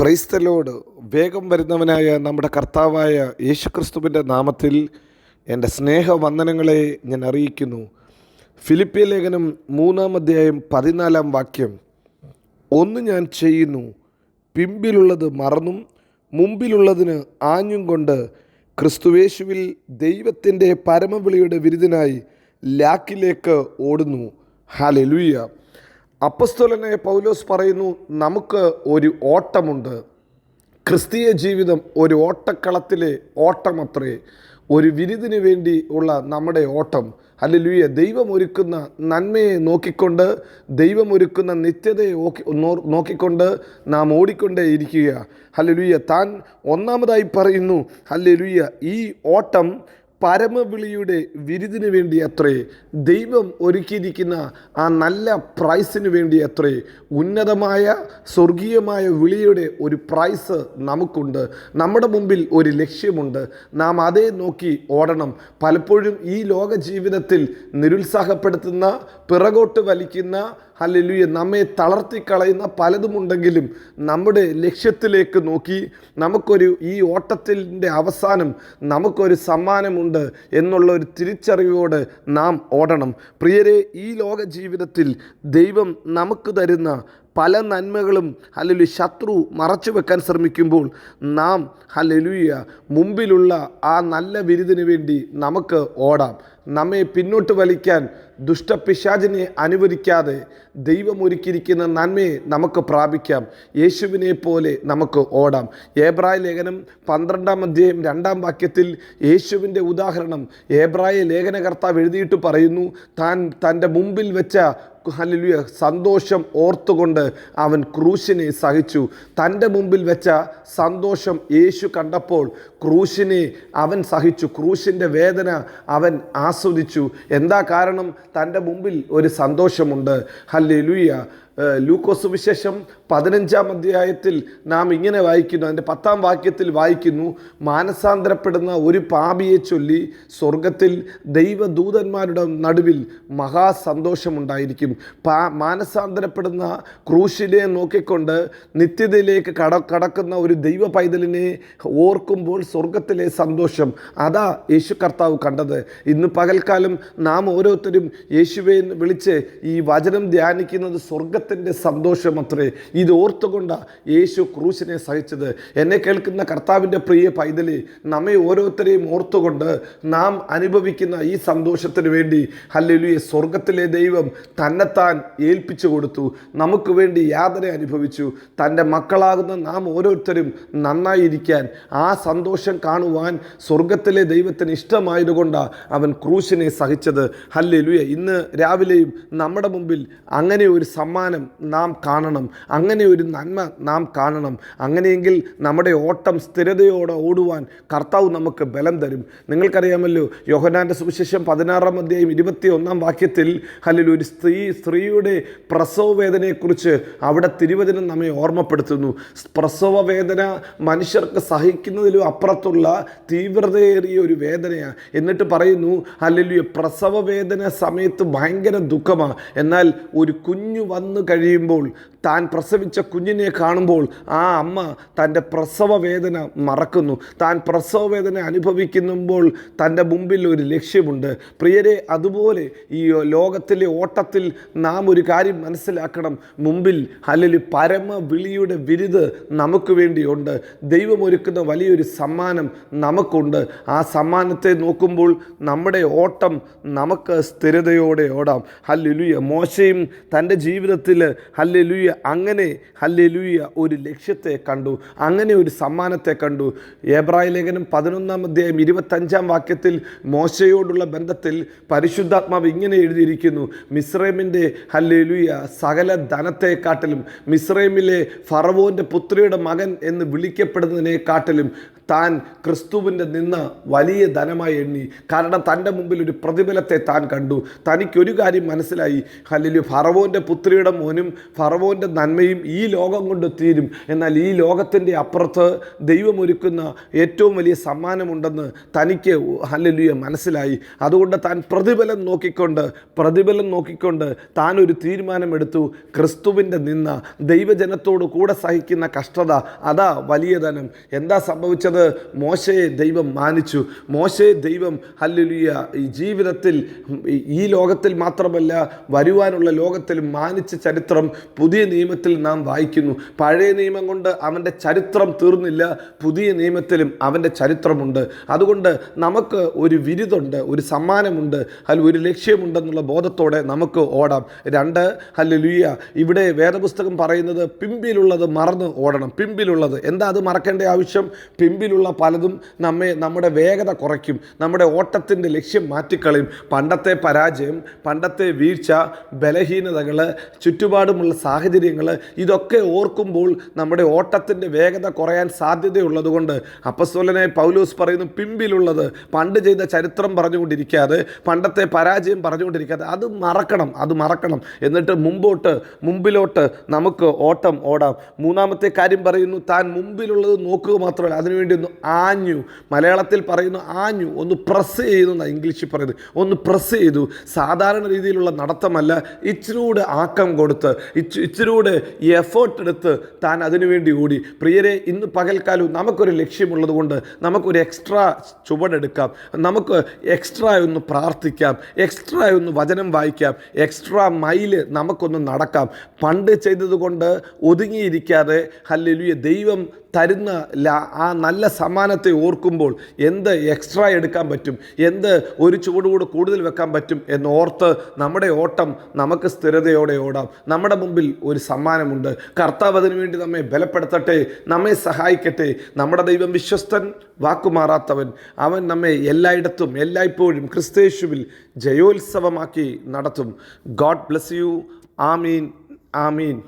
ക്രൈസ്തലോട് വേഗം വരുന്നവനായ നമ്മുടെ കർത്താവായ യേശുക്രിസ്തുവിന്റെ നാമത്തിൽ എന്റെ സ്നേഹവന്ദനങ്ങളെ ഞാൻ അറിയിക്കുന്നു. ഫിലിപ്പിയ ലേഖനം മൂന്നാം അധ്യായം പതിനാലാം വാക്യം. ഒന്ന് ഞാൻ ചെയ്യുന്നു പിമ്പിലുള്ളത് മറന്നും മുമ്പിലുള്ളതിന് ആഞ്ഞും കൊണ്ട് ക്രിസ്തുവേശുവിൽ ദൈവത്തിന്റെ പരമവിളിയുടെ വിരുദിനായി ലാക്കിലേക്ക് ഓടുന്നു. ഹാലെലുയ്യ അപ്പസ്തോലനായ പൗലോസ് പറയുന്നു നമുക്ക് ഒരു ഓട്ടമുണ്ട്. ക്രിസ്തീയ ജീവിതം ഒരു ഓട്ടക്കളത്തിലെ ഓട്ടമത്രേ. ഒരു വിരുദിന് വേണ്ടി ഉള്ള നമ്മുടെ ഓട്ടം. അല്ലെ ദൈവം ഒരുക്കുന്ന നന്മയെ നോക്കിക്കൊണ്ട് ദൈവം ഒരുക്കുന്ന നിത്യതയെ നോക്കിക്കൊണ്ട് നാം ഓടിക്കൊണ്ടേ ഇരിക്കുക. അല്ലെ താൻ ഒന്നാമതായി പറയുന്നു അല്ലെ ഈ ഓട്ടം പരമവിളിയുടെ വിരുദിനു വേണ്ടി അത്രേ ദൈവം ഒരുക്കിയിരിക്കുന്ന ആ നല്ല പ്രൈസിന് വേണ്ടി അത്രേ ഉന്നതമായ സ്വർഗീയമായ വിളിയുടെ ഒരു പ്രൈസ് നമുക്കുണ്ട്. നമ്മുടെ മുമ്പിൽ ഒരു ലക്ഷ്യമുണ്ട്. നാം അതേ നോക്കി ഓടണം. പലപ്പോഴും ഈ ലോക ജീവിതത്തിൽ നിരുത്സാഹപ്പെടുത്തുന്ന പിറകോട്ട് വലിക്കുന്ന ഹല്ലേലൂയ നമ്മെ തളർത്തിക്കളയുന്ന പലതുമുണ്ടെങ്കിലും നമ്മുടെ ലക്ഷ്യത്തിലേക്ക് നോക്കി നമുക്കൊരു ഈ ഓട്ടത്തിന്റെ അവസാനം നമുക്കൊരു സമ്മാനമുണ്ട് എന്നുള്ള ഒരു തിരിച്ചറിവോട് നാം ഓടണം. പ്രിയരെ ഈ ലോക ജീവിതത്തിൽ ദൈവം നമുക്ക് തരുന്ന പല നന്മകളും അല്ലെങ്കിൽ ശത്രു മറച്ചു വെക്കാൻ ശ്രമിക്കുമ്പോൾ നാം ഹലലുയ മുമ്പിലുള്ള ആ നല്ല വിരുദിന് വേണ്ടി നമുക്ക് ഓടാം. നമ്മെ പിന്നോട്ട് വലിക്കാൻ ദുഷ്ടപിശാചിനെ അനുവദിക്കാതെ ദൈവം ഒരുക്കിയിരിക്കുന്ന നന്മയെ നമുക്ക് പ്രാപിക്കാം. യേശുവിനെ പോലെ നമുക്ക് ഓടാം. ഏബ്രായ ലേഖനം പന്ത്രണ്ടാം അധ്യായം രണ്ടാം വാക്യത്തിൽ യേശുവിന്റെ ഉദാഹരണം ഏബ്രായ ലേഖനകർത്താവ് എഴുതിയിട്ട് പറയുന്നു താൻ തന്റെ മുമ്പിൽ വെച്ച ഹല്ലേലൂയ. സന്തോഷം ഓർത്തുകൊണ്ട് അവൻ ക്രൂശിനെ സഹിച്ചു. തന്റെ മുമ്പിൽ വെച്ച സന്തോഷം യേശു കണ്ടപ്പോൾ ക്രൂശിനെ അവൻ സഹിച്ചു. ക്രൂശിന്റെ വേദന അവൻ ആസ്വദിച്ചു. എന്താ കാരണം? തന്റെ മുമ്പിൽ ഒരു സന്തോഷമുണ്ട്. ഹല്ലേലൂയ. ലൂക്കോസ് വിശേഷം പതിനഞ്ചാം അധ്യായത്തിൽ നാം ഇങ്ങനെ വായിക്കുന്നു. അതിന്റെ പത്താം വാക്യത്തിൽ വായിക്കുന്നു മാനസാന്തരപ്പെടുന്ന ഒരു പാപിയെ ചൊല്ലി സ്വർഗത്തിൽ ദൈവദൂതന്മാരുടെ നടുവിൽ മഹാസന്തോഷമുണ്ടായിരിക്കും. പാ മാനസാന്തരപ്പെടുന്ന ക്രൂശിനെ നോക്കിക്കൊണ്ട് നിത്യതയിലേക്ക് കട കടക്കുന്ന ഒരു ദൈവ പൈതലിനെ ഓർക്കുമ്പോൾ സ്വർഗത്തിലെ സന്തോഷം. അതാ യേശു കർത്താവ് കണ്ടത്. ഇന്ന് പകൽക്കാലം നാം ഓരോരുത്തരും യേശുവെ വിളിച്ച് ഈ വചനം ധ്യാനിക്കുന്നത് സ്വർഗത്തിന്റെ സന്തോഷം അത്രേ. ഇത് ഓർത്തുകൊണ്ടാണ് യേശു ക്രൂശിനെ സഹിച്ചത്. എന്നെ കേൾക്കുന്ന കർത്താവിന്റെ പ്രിയ പൈതലി നമ്മെ ഓരോരുത്തരെയും ഓർത്തുകൊണ്ട് നാം അനുഭവിക്കുന്ന ഈ സന്തോഷത്തിന് വേണ്ടി ഹല്ലേലൂയ സ്വർഗത്തിലെ ദൈവം തന്നെത്താൻ ഏൽപ്പിച്ചു കൊടുത്തു. നമുക്ക് വേണ്ടി യാതന അനുഭവിച്ചു. തന്റെ മക്കളാകുന്ന നാം ഓരോരുത്തരും നന്നായിരിക്കാൻ ആ സന്തോഷം കാണുവാൻ സ്വർഗത്തിലെ ദൈവത്തിന് ഇഷ്ടമായതുകൊണ്ടാണ് അവൻ ക്രൂശിനെ സഹിച്ചത്. ഹല്ലേലൂയ ഇന്ന് രാവിലെയും നമ്മുടെ മുമ്പിൽ അങ്ങനെ ഒരു സമ്മാനം നാം കാണണം. അങ്ങനെ ഒരു നന്മ നാം കാണണം. അങ്ങനെയെങ്കിൽ നമ്മുടെ ഓട്ടം സ്ഥിരതയോടെ ഓടുവാൻ കർത്താവ് നമുക്ക് ബലം തരും. നിങ്ങൾക്കറിയാമല്ലോ യോഹനാന്റെ സുവിശേഷം പതിനാറാം അധ്യായം ഇരുപത്തി ഒന്നാം വാക്യത്തിൽ അല്ലെങ്കിൽ ഒരു സ്ത്രീ സ്ത്രീയുടെ പ്രസവ വേദനയെക്കുറിച്ച് അവിടെ തിരുവചനം നമ്മെ ഓർമ്മപ്പെടുത്തുന്നു. പ്രസവ വേദന മനുഷ്യർക്ക് സഹിക്കുന്നതിലും അപ്പുറത്തുള്ള തീവ്രതയേറിയ ഒരു വേദനയാണ് എന്നിട്ട് പറയുന്നു അല്ലെങ്കിൽ പ്രസവ വേദന സമയത്ത് ഭയങ്കര ദുഃഖമാണ് എന്നാൽ ഒരു കുഞ്ഞു വന്നു കഴിയുമ്പോൾ താൻ പ്രസവിച്ച കുഞ്ഞിനെ കാണുമ്പോൾ ആ അമ്മ തന്റെ പ്രസവ വേദന മറക്കുന്നു. താൻ പ്രസവ വേദന അനുഭവിക്കുമ്പോൾ തന്റെ മുമ്പിൽ ഒരു ലക്ഷ്യമുണ്ട്. പ്രിയരെ അതുപോലെ ഈ ലോകത്തിലെ ഓട്ടത്തിൽ നാം ഒരു കാര്യം മനസ്സിലാക്കണം. മുമ്പിൽ അല്ലെങ്കിൽ പരമ വിളിയുടെ വിരുത് നമുക്ക് വേണ്ടിയുണ്ട്. ദൈവമൊരുക്കുന്ന വലിയൊരു സമ്മാനം നമുക്കുണ്ട്. ആ സമ്മാനത്തെ നോക്കുമ്പോൾ നമ്മുടെ ഓട്ടം നമുക്ക് സ്ഥിരതയോടെ ഓടാം. ഹല്ലുലുയ. മോശയും തന്റെ ജീവിതത്തിൽ ഹല്ലുലുയ. അങ്ങനെ ഹല്ലുലുയ ഒരു ലക്ഷ്യത്തെ കണ്ടു. അങ്ങനെ ഒരു സമ്മാനത്തെ കണ്ടു. ഏബ്രായ ലേഖനം പതിനൊന്നാം അധ്യായം ഇരുപത്തഞ്ചാം വാക്യത്തിൽ മോശയോടുള്ള ബന്ധത്തിൽ പരിശുദ്ധാത്മാവ് ഇങ്ങനെ എഴുതിയിരിക്കുന്നു. മിസ്രൈമിന്റെ ഹല്ലുലുയ സകല ധനത്തെക്കാട്ടിലും മിസ്രൈമിലെ ഫറവോന്റെ പുത്രിയുടെ മകൻ എന്ന് വിളിക്കപ്പെടുന്നതിനെക്കാട്ടിലും താൻ ക്രിസ്തുവിന്റെ നിന്ന് വലിയ ധനമായി എണ്ണി. കാരണം തന്റെ മുമ്പിൽ ഒരു പ്രതിഫലത്തെ താൻ കണ്ടു. തനിക്കൊരു കാര്യം മനസ്സിലായി. അല്ലെങ്കിൽ ഫറവോന്റെ പുത്രിയുടെ മോനും ഫറവോന്റെ നന്മയും ഈ ലോകം കൊണ്ട് തീരും. എന്നാൽ ഈ ലോകത്തിന്റെ അപ്പുറത്ത് ദൈവമൊരുക്കുന്ന ഏറ്റവും വലിയ സമ്മാനമുണ്ടെന്ന് തനിക്ക് ഹല്ലേലൂയ മനസ്സിലായി. അതുകൊണ്ട് താൻ പ്രതിഫലം നോക്കിക്കൊണ്ട് പ്രതിഫലം നോക്കിക്കൊണ്ട് താൻ ഒരു തീരുമാനമെടുത്തു. ക്രിസ്തുവിന്റെ നിന്ന ദൈവജനത്തോട് കൂടെ സഹിക്കുന്ന കഷ്ടത അതാ വലിയ ധനം. എന്താ സംഭവിച്ചത്? മോശയെ ദൈവം മാനിച്ചു. മോശയെ ദൈവം ഹല്ലുലിയ ഈ ജീവിതത്തിൽ ഈ- ലോകത്തിൽ മാത്രമല്ല വരുവാനുള്ള ലോകത്തിൽ മാനിച്ച ചരിത്രം പുതിയ നിയമത്തിൽ നാം വായിക്കുന്നു. പഴയ നിയമം കൊണ്ട് അവന്റെ ചരിത്രം തീർന്നില്ല പുതിയ നിയമത്തിലും അവന്റെ ചരിത്രമുണ്ട്. അതുകൊണ്ട് നമുക്ക് ഒരു വിരുതുണ്ട് ഒരു സമ്മാനമുണ്ട് അല്ല ഒരു ലക്ഷ്യമുണ്ടെന്നുള്ള ബോധത്തോടെ നമുക്ക് ഓടാം. രണ്ട് ഹല്ലേലൂയ ഇവിടെ വേദപുസ്തകം പറയുന്നത് പിമ്പിലുള്ളത് മറന്ന് ഓടണം. പിമ്പിലുള്ളത് എന്താ അത് മറക്കേണ്ട ആവശ്യം? പിമ്പിലുള്ള പലതും നമ്മെ നമ്മുടെ വേഗത കുറയ്ക്കും നമ്മുടെ ഓട്ടത്തിന്റെ ലക്ഷ്യം മാറ്റിക്കളയും. പണ്ടത്തെ പരാജയം പണ്ടത്തെ വീഴ്ച ബലഹീനതകൾ ചുറ്റുപാടുമുള്ള സാഹചര്യങ്ങൾ ഇതൊക്കെ ഓർക്കുമ്പോൾ നമ്മുടെ ഓട്ടത്തിന്റെ വേഗത കുറയാൻ സാധ്യതയുള്ളതുകൊണ്ട് അപ്പസ്വലനെ പൗലൂസ് പറയുന്നു പിമ്പിലുള്ളത് പണ്ട് ചെയ്ത ചരിത്രം പറഞ്ഞുകൊണ്ടിരിക്കാതെ പണ്ടത്തെ പരാജയം പറഞ്ഞുകൊണ്ടിരിക്കാതെ അത് മറക്കണം അത് മറക്കണം. എന്നിട്ട് മുമ്പോട്ട് മുമ്പിലോട്ട് നമുക്ക് ഓട്ടം ഓടാം. മൂന്നാമത്തെ കാര്യം പറയുന്നു താൻ മുമ്പിലുള്ളത് നോക്കുക മാത്രമല്ല അതിനുവേണ്ടി ഒന്ന് ആഞ്ഞു. മലയാളത്തിൽ പറയുന്നു ആഞ്ഞു. ഒന്ന് പ്രസ് ചെയ്തു എന്നാണ് ഇംഗ്ലീഷിൽ പറയുന്നത്. ഒന്ന് പ്രസ് ചെയ്തു. സാധാരണ രീതിയിലുള്ള നടത്തമല്ല. ഇച്ചിരൂടെ ആക്കം കൊടുത്ത് ഇച്ച് ഇച്ചിരൂടെ എഫേർട്ട് എടുത്ത് താൻ അതിനുവേണ്ടി ഓടി. പ്രിയരെ ഇന്ന് പകൽക്കാലവും നമുക്കൊരു ലക്ഷ്യമുള്ളത് കൊണ്ട് നമുക്കൊരു എക്സ്ട്രാ ചുവടെടുക്കാം. നമുക്ക് എക്സ്ട്രാ ഒന്ന് പ്രാർത്ഥിക്കാം. എക്സ്ട്രാ ഒന്ന് വചനം വായിക്കാം. എക്സ്ട്രാ മൈൽ നമുക്കൊന്ന് നടക്കാം. പണ്ട് ചെയ്തതുകൊണ്ട് ഒതുങ്ങിയിരിക്കാതെ ഹല്ലേലൂയ ദൈവം തരുന്ന ആ നല്ല സമ്മാനത്തെ ഓർക്കുമ്പോൾ എന്ത് എക്സ്ട്രാ എടുക്കാൻ പറ്റും? എന്ത് ഒരു ചുവടുകൂടെ കൂടുതൽ വെക്കാൻ പറ്റും എന്ന് ഓർത്ത് നമ്മുടെ ഓട്ടം നമുക്ക് സ്ഥിരതയോടെ ഓടാം. നമ്മുടെ മുമ്പിൽ ഒരു സമ്മാനമുണ്ട്. കർത്താവ് അതിനു വേണ്ടി നമ്മെ ബലപ്പെടുത്തട്ടെ നമ്മെ സഹായിക്കട്ടെ. നമ്മുടെ ദൈവം വിശ്വസ്തൻ വാക്കുമാറാത്തവൻ. അവൻ നമ്മെ എല്ലായിടത്തും എല്ലായ്പ്പോഴും ക്രിസ്തേശുവിൽ ജയോത്സവമാക്കി നടത്തും. God bless you amen amen.